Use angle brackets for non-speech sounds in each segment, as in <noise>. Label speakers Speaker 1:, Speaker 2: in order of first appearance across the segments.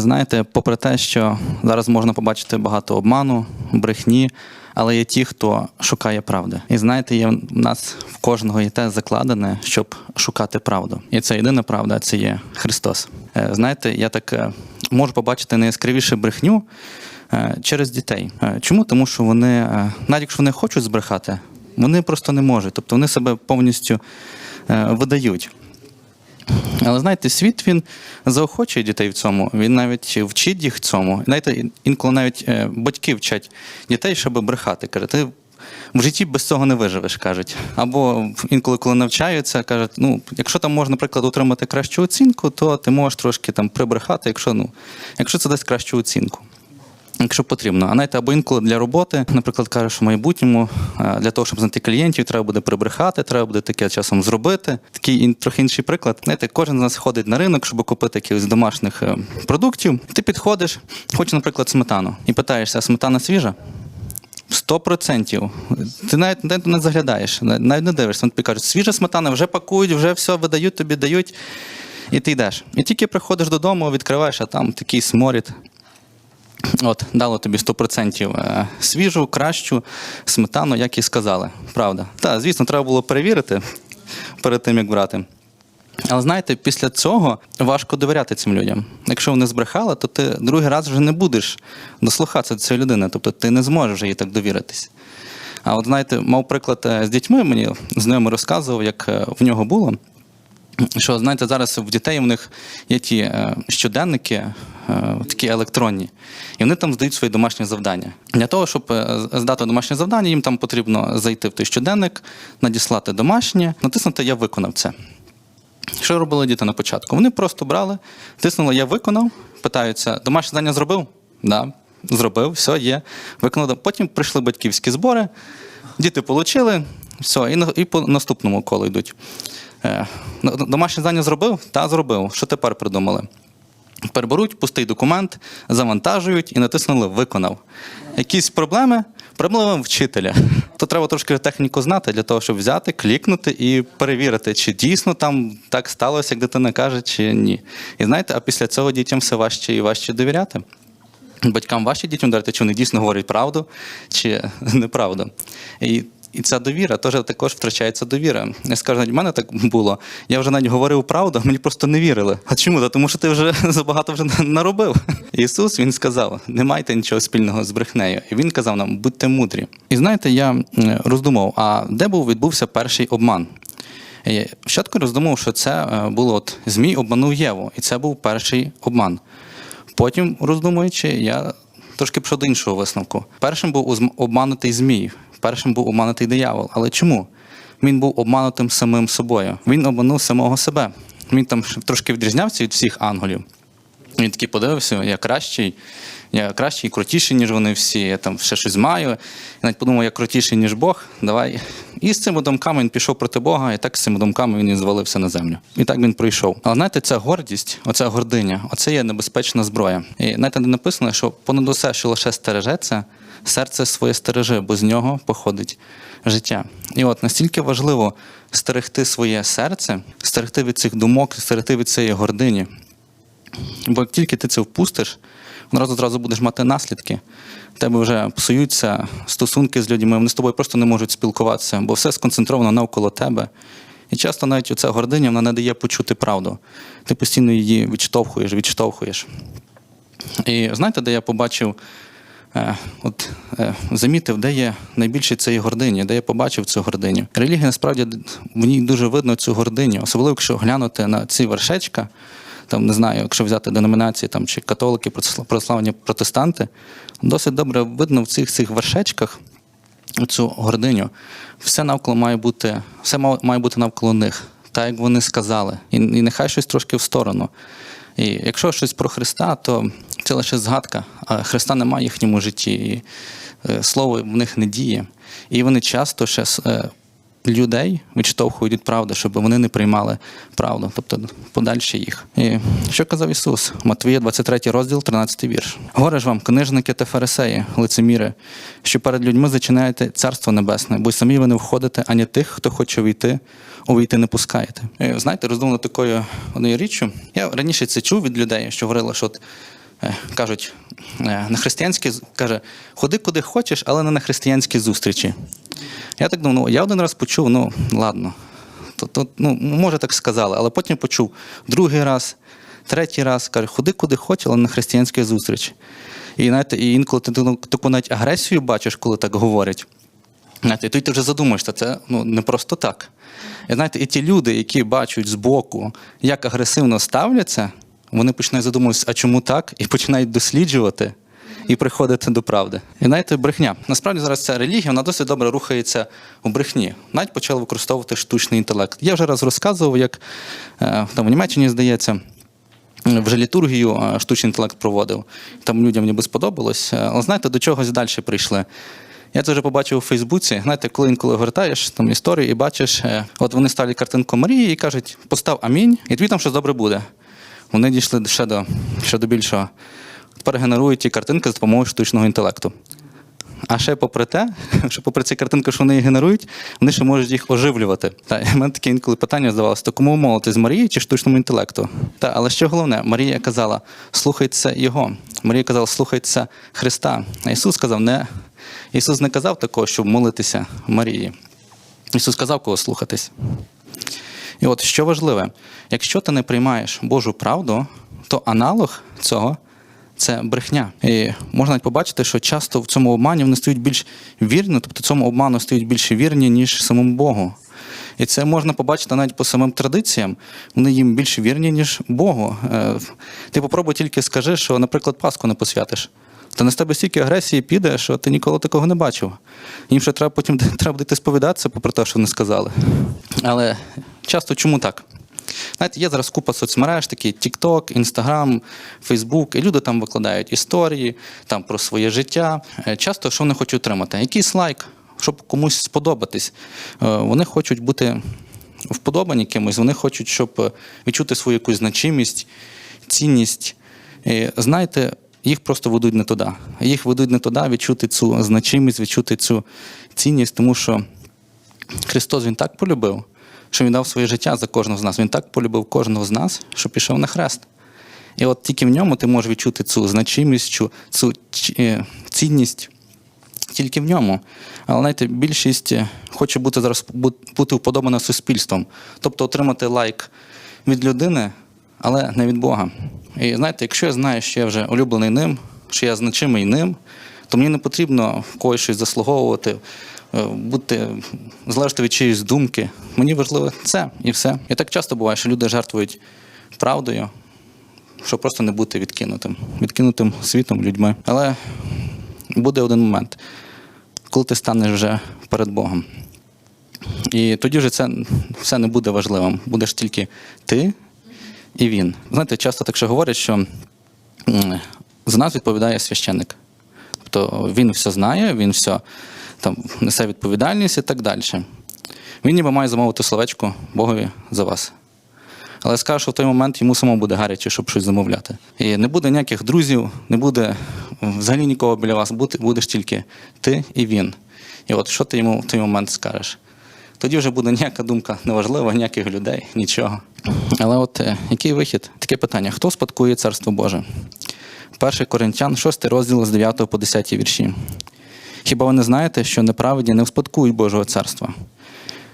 Speaker 1: Знаєте, попри те, що зараз можна побачити багато обману, брехні, але є ті, хто шукає правди. І знаєте, є в нас в кожного є те закладене, щоб шукати правду. І це єдина правда, це є Христос. Е, Знаєте, я так е, можу побачити найяскравіше брехню е, через дітей. Чому? Тому що вони, навіть якщо вони хочуть збрехати, вони просто не можуть. Тобто вони себе повністю видають. Але знаєте, світ він заохочує дітей в цьому. Він навіть вчить їх цьому. Знаєте, інколи навіть е, батьки вчать дітей, щоб брехати. Каже, ти в житті без цього не виживеш, кажуть. Або інколи, коли навчаються, кажуть, ну, якщо там можна, наприклад, отримати кращу оцінку, то ти можеш трошки там прибрехати, якщо, ну, якщо це дасть кращу оцінку. Якщо потрібно. А знаєте, або інколи для роботи, наприклад, кажеш, в майбутньому е, для того, щоб знайти клієнтів, треба буде прибрехати, треба буде таке часом зробити. Такий трохи інший приклад. Знаєте, кожен з нас ходить на ринок, щоб купити якихось домашніх е, продуктів. Ти підходиш, хочеш, наприклад, сметану, і питаєшся, а сметана свіжа? Сто процентів. Ти навіть навіть не заглядаєш, навіть не дивишся. Тобі кажуть, свіжа сметана, вже пакують, вже все видають, тобі дають, і ти йдеш. І тільки приходиш додому, відкриваєш, а там такий сморід. От, дало тобі 100% е, свіжу, кращу сметану, як і сказали. Правда. Так, звісно, треба було перевірити перед тим, як брати. Але знаєте, після цього важко довіряти цим людям. Якщо вони збрехали, то ти другий раз вже не будеш дослухатися до цієї людини, тобто ти не зможеш вже їй так довіритись. А от знаєте, мав приклад е, з дітьми, мені знайомий розказував, як е, в нього було. Що знаєте, зараз в дітей в них є ті щоденники, такі електронні, і вони там здають свої домашні завдання. Для того, щоб е, здати домашнє завдання, їм там потрібно зайти в той щоденник, надіслати домашнє, натиснути Я виконав це. Що робили діти на початку? Вони просто брали, тиснули Я виконав, питаються, домашнє завдання зробив? Да, зробив, все, є. Виконав. Потім прийшли батьківські збори, діти отримали, все, і, на- і по наступному колу йдуть. Е, Домашнє завдання зробив? Та зробив. Що тепер придумали? Тепер беруть пустий документ, завантажують і натиснули Виконав. Якісь проблеми? Проблеми вчителя. То треба трошки техніку знати для того, щоб взяти, клікнути і перевірити, чи дійсно там так сталося, як дитина каже, чи ні. І знаєте, а після цього дітям все важче і важче довіряти. Батькам важче дітям довіряти, чи вони дійсно говорять правду, чи <laughs> неправду. І і ця довіра теж також втрачається довіра. Я скажу, навіть в мене так було. Я вже навіть говорив правду, мені просто не вірили. А чому? Та Тому що ти вже <laughs> забагато вже наробив. Ісус він сказав: не майте нічого спільного з брехнею. І він казав нам, будьте мудрі. І знаєте, я роздумав, а де був відбувся перший обман? І Спочатку роздумав, що це е, було от Змій обманув Єву, і це був перший обман. Потім, роздумуючи, я трошки пішов до іншого висновку. Першим був обманутий Змій, першим був обманутий диявол. Але чому? Він був обманутим самим собою. Він обманув самого себе. Він там трошки відрізнявся від всіх ангелів. Він такий подивився, я кращий, я кращий, крутіший, ніж вони всі, я там ще щось маю. І навіть подумав, я крутіший, ніж Бог, давай. І з цими думками він пішов проти Бога, і так з цими думками він і звалився на землю. І так він пройшов. Але знаєте, ця гордість, оця гординя, оце є небезпечна зброя. І знаєте, де написано, що понад усе, що лише стережеться, серце своє стережи, бо з нього походить життя. І от настільки важливо стерегти своє серце, стерегти від цих думок, стерегти від цієї гордині. Бо як тільки ти це впустиш, одразу зразу будеш мати наслідки. Тебе вже псуються стосунки з людьми, вони з тобою просто не можуть спілкуватися, бо все сконцентровано навколо тебе. І часто навіть оця гординя вона не дає почути правду. Ти постійно її відштовхуєш, відштовхуєш. І знаєте, де я побачив, от е, замітив, де є найбільше цієї гордині, де я побачив цю гординю. Релігія насправді в ній дуже видно цю гординю, особливо якщо глянути на ці вершечка, там не знаю, якщо взяти деномінації там чи католики, православ- православні протестанти, досить добре видно в цих цих вершечках цю гординю. Все навколо має бути, все має бути навколо них, так як вони сказали. І, і нехай щось трошки в сторону. І якщо щось про Христа, то це лише згадка, а Христа немає в їхньому житті. І е, слово в них не діє. І вони часто ще е, людей відштовхують від правди, щоб вони не приймали правду, тобто подальше їх. І що казав Ісус? Матвія, 23 розділ, 13 вірш. Горе ж вам, книжники та фарисеї, лицеміри, що перед людьми зачинаєте царство небесне, бо самі ви не входите, ані тих, хто хоче увійти, увійти не пускаєте. І, знаєте, роздумав над такою одною річчю. Я раніше це чув від людей, що говорили, що от кажуть, е, на християнські каже, ходи куди хочеш, але не на християнські зустрічі. Я так думав, ну я один раз почув, ну ладно. То, то, ну, може, так сказали, але потім почув другий раз, третій раз, каже, ходи куди хочеш, але на християнські зустрічі. І, знаєте, і інколи ти таку- таку навіть агресію бачиш, коли так говорять. Знаєте, і ти вже задумаєшся, це ну, не просто так. І знаєте, і ті люди, які бачать збоку, як агресивно ставляться, вони починають задумуватися, а чому так? І починають досліджувати і приходити до правди. І знаєте, брехня. Насправді зараз ця релігія вона досить добре рухається у брехні. Навіть почали використовувати штучний інтелект. Я вже раз розказував, як е, там в Німеччині здається. Вже літургію е, штучний інтелект проводив. Там людям ніби сподобалось. Е, Але знаєте, до чогось далі прийшли. Я це вже побачив у Фейсбуці. Знаєте, коли інколи гортаєш там історію і бачиш, от вони ставлять картинку Марії і кажуть, постав амінь, і тобі там щось добре буде. Вони дійшли ще до, ще до більшого. Тепер генерують ті картинки з допомогою штучного інтелекту. А ще попри те, <laughs> що попри ці картинки, що вони генерують, вони ще можуть їх оживлювати. Та і мене таке інколи питання здавалося: то кому молитись Марії чи штучному інтелекту? Та, але що головне, Марія казала, слухайтеся його. Марія казала, слухайтеся Христа. А Ісус сказав, не Ісус не казав такого, щоб молитися Марії. Ісус сказав, кого слухатись. І от що важливе, якщо ти не приймаєш Божу правду, то аналог цього це брехня. І можна побачити, що часто в цьому обмані вони стають більш вірні, тобто цьому обману стають більше вірні, ніж самому Богу. І це можна побачити навіть по самим традиціям. Вони їм більше вірні, ніж Богу. Е, Ти попробуй тільки скажи, що, наприклад, Пасху не посвятиш. Та на тебе стільки агресії піде, що ти ніколи такого не бачив. Їм ще треба потім треба буде сповідатися, попри те, що вони сказали. Але часто чому так? Знаєте, є зараз купа соцмереж, такі TikTok, Instagram, Facebook, і люди там викладають історії там про своє життя. Е, Часто що вони хочуть отримати? Якийсь лайк, щоб комусь сподобатись. Е, Вони хочуть бути вподобані кимось, вони хочуть, щоб е, відчути свою якусь значимість, цінність. І, знаєте, їх просто ведуть не туди. Їх ведуть не туди, відчути цю значимість, відчути цю цінність, тому що Христос Він так полюбив, що Він дав своє життя за кожного з нас. Він так полюбив кожного з нас, що пішов на хрест. І от тільки в ньому ти можеш відчути цю значимість, цю, е, цінність. Тільки в ньому. Але знаєте, більшість е, хоче бути зараз бути вподобана суспільством, тобто отримати лайк від людини, але не від Бога. І знаєте, якщо я знаю, що я вже улюблений ним, що я значимий ним, то мені не потрібно в когось щось заслуговувати, е, бути залежати від чиїсь думки. Мені важливо це і все. І так часто буває, що люди жертвують правдою, щоб просто не бути відкинутим, відкинутим світом, людьми. Але буде один момент, коли ти станеш вже перед Богом. І тоді вже це все не буде важливим. Будеш тільки ти і він. Знаєте, часто так ще говорять, що за нас відповідає священник. Тобто він все знає, він все там несе відповідальність і так далі. Він ніби має замовити словечко Богові за вас. Але я скажу, що в той момент йому самому буде гаряче, щоб щось замовляти. І не буде ніяких друзів, не буде взагалі нікого біля вас, будеш тільки ти і він. І от що ти йому в той момент скажеш? Тоді вже буде ніяка думка неважлива, ніяких людей, нічого. Але от е, який вихід? Таке питання: хто спадкує Царство Боже? 1 Коринтян, 6 розділ з 9 по 10 вірші. Хіба ви не знаєте, що неправедні не вспадкують Божого царства?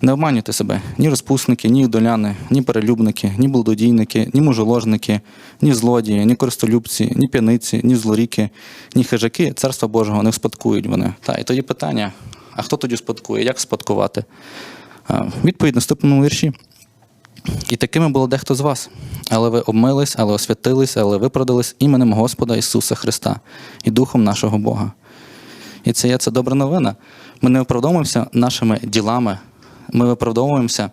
Speaker 1: Не обманюйте себе ні розпусники, ні доляни, ні перелюбники, ні блудодійники, ні мужоложники, ні злодії, ні користолюбці, ні п'яниці, ні злоріки, ні хижаки царства Божого не вспадкують вони. Та і тоді питання: а хто тоді спадкує? Як спадкувати? Відповідь наступному вірші. І такими було дехто з вас. Але ви обмились, але освятились, але виправдались іменем Господа Ісуса Христа і Духом нашого Бога. І це є це добра новина. Ми не виправдовуємося нашими ділами, ми виправдовуємося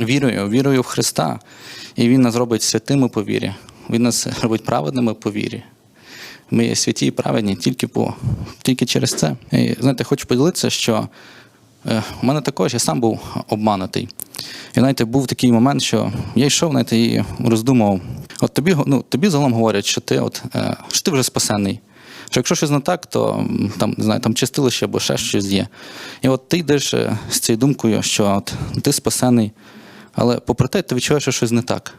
Speaker 1: вірою, вірою в Христа. І Він нас робить святими по вірі. Він нас робить праведними по вірі. Ми є святі і праведні тільки, по, тільки через це. І знаєте, хочу поділитися, що е, у мене також я сам був обманутий. І знаєте, був такий момент, що я йшов знаєте, і роздумував. От тобі, ну, тобі загалом говорять, що ти, от, е, що ти вже спасений. Що якщо щось не так, то там, не знаю, там чистилище або ще щось є. І от ти йдеш е, з цією думкою, що от, ти спасений, але попри те, ти відчуваєш, що щось не так.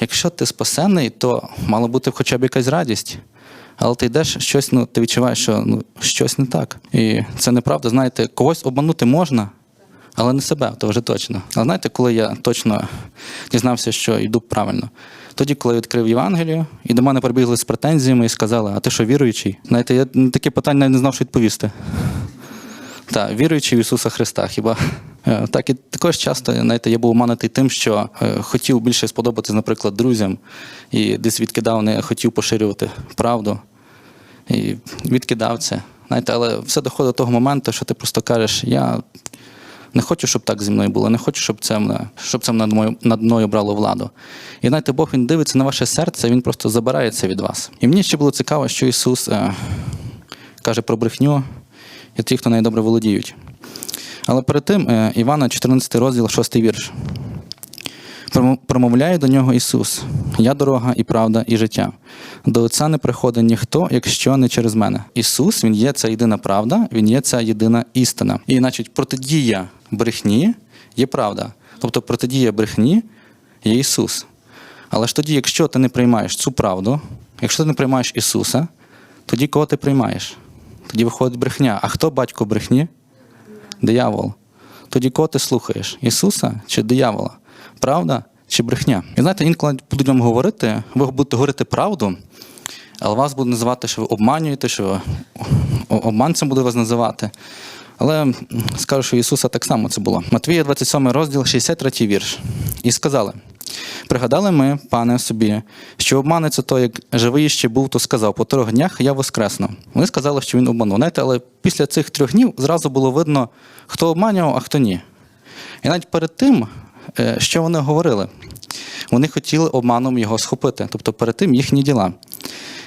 Speaker 1: якщо ти спасений, то мала бути хоча б якась радість. Але ти йдеш щось, ну ти відчуваєш, що ну, щось не так. І це неправда. Знаєте, когось обманути можна, але не себе, то вже точно. А знаєте, коли я точно дізнався, що йду правильно? Тоді, коли я відкрив Євангелію, і до мене прибігли з претензіями і сказали, а ти що віруючий? Знаєте, я на таке питання навіть не знав, що відповісти. Так, віруючи в Ісуса Христа, хіба так і також часто знаєте, я був обманутий тим, що е, хотів більше сподобатись, наприклад, друзям, і десь відкидав, не хотів поширювати правду і відкидав це. Знаєте, але все доходить до того моменту, що ти просто кажеш, я не хочу, щоб так зі мною було, не хочу, щоб це мене, щоб це над мною, над мною брало владу. І знаєте, Бог він дивиться на ваше серце, він просто забирає це від вас. І мені ще було цікаво, що Ісус е, каже про брехню і ті, хто нею добре володіють. Але перед тим е, Івана, 14 розділ, 6 вірш. Промовляє до нього Ісус: Я дорога і правда, і життя. До Отця не приходить ніхто, якщо не через мене. Ісус, Він є ця єдина правда, Він є ця єдина істина. І, значить, протидія брехні є правда. Тобто протидія брехні є Ісус. Але ж тоді, якщо ти не приймаєш цю правду, якщо ти не приймаєш Ісуса, тоді кого ти приймаєш? Тоді виходить брехня. А хто батько брехні? Диявол. Тоді кого ти слухаєш? Ісуса чи диявола? Правда чи брехня? І знаєте, інколи будуть вам говорити, ви будете говорити правду, але вас будуть називати, що ви обманюєте, що обманцем буде вас називати. Але скажу, що Ісуса так само це було. Матвія 27 розділ, 63 вірш. І сказали: Пригадали ми, пане, собі, що обманеться то, як живий ще був, то сказав, по трьох днях я воскресну. Вони сказали, що він обманув. Знаєте, але після цих трьох днів зразу було видно, хто обманював, а хто ні. І навіть перед тим, е, що вони говорили, вони хотіли обманом його схопити, тобто перед тим їхні діла.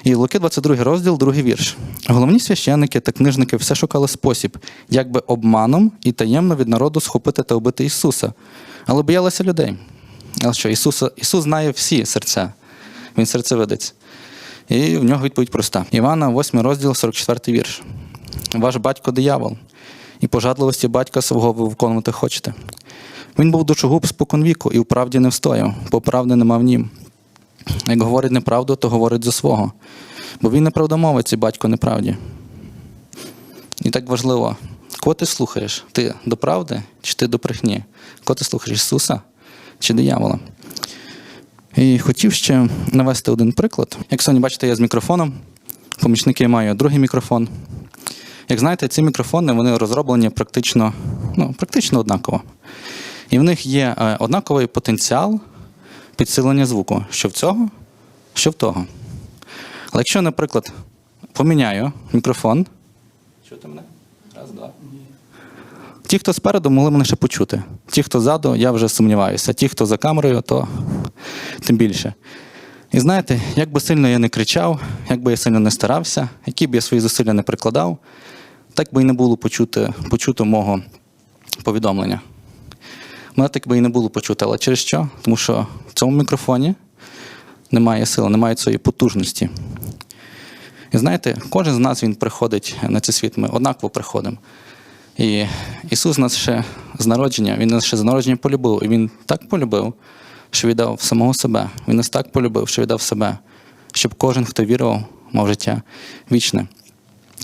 Speaker 1: І Луки 22 розділ, другий вірш. Головні священники та книжники все шукали спосіб, як би обманом і таємно від народу схопити та вбити Ісуса. Але боялися людей. Але що, Ісуса, Ісус знає всі серця, Він серцевидець. І в нього відповідь проста. Івана, 8 розділ, 44 вірш. Ваш батько диявол, і пожадливості батька свого ви виконувати хочете. Він був душогуб споконвіку і в правді не встояв, бо правди нема в нім. Як говорить неправду, то говорить за свого. Бо він неправдомовець і батько неправді. І так важливо, кого ти слухаєш? Ти до правди чи ти до брехні? Кого ти слухаєш Ісуса чи диявола? І хотів ще навести один приклад. Як сьогодні бачите, я з мікрофоном. Помічники мають другий мікрофон. Як знаєте, ці мікрофони вони розроблені практично, ну, практично однаково. І в них є е, однаковий потенціал підсилення звуку, що в цього, що в того. Але якщо, наприклад, поміняю мікрофон. Чути мене? Раз, два. Ті, хто спереду, могли мене ще почути. Ті, хто ззаду, я вже сумніваюся. Ті, хто за камерою, то тим більше. І знаєте, як би сильно я не кричав, як би я сильно не старався, які б я свої зусилля не прикладав, так би і не було почути, почуто мого повідомлення. Мене так би і не було почути. Але через що? Тому що в цьому мікрофоні немає сили, немає цієї потужності. І знаєте, кожен з нас він приходить на цей світ, ми однаково приходимо. І Ісус нас ще з народження, Він нас ще з народження полюбив. І Він так полюбив, що віддав самого себе. Він нас так полюбив, що віддав себе, щоб кожен, хто вірував, мав життя вічне.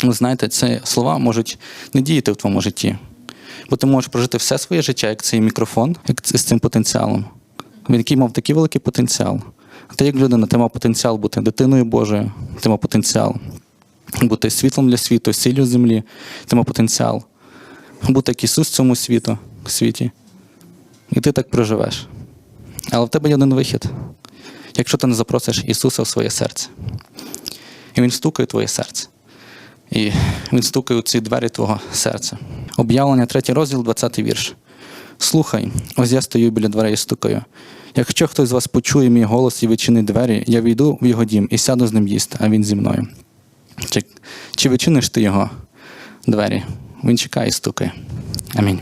Speaker 1: Ви знаєте, ці слова можуть не діяти в твоєму житті. Бо ти можеш прожити все своє життя, як цей мікрофон, як з цим потенціалом. Він який мав такий великий потенціал. А ти як людина, ти мав потенціал бути дитиною Божою, ти мав потенціал бути світлом для світу, сіллю землі, ти мав потенціал бути як Ісус в цьому світу, світі. І ти так проживеш. Але в тебе є один вихід, якщо ти не запросиш Ісуса в своє серце. І Він стукає в твоє серце. І він стукає у ці двері твого серця. Об'явлення, третій розділ, 20 вірш. Слухай, ось я стою біля дверей і стукаю. Якщо хтось з вас почує мій голос і відчинить двері, я війду в його дім і сяду з ним їсти, а він зі мною. Чи, чи відчиниш ти його двері? Він чекає і стукає. Амінь.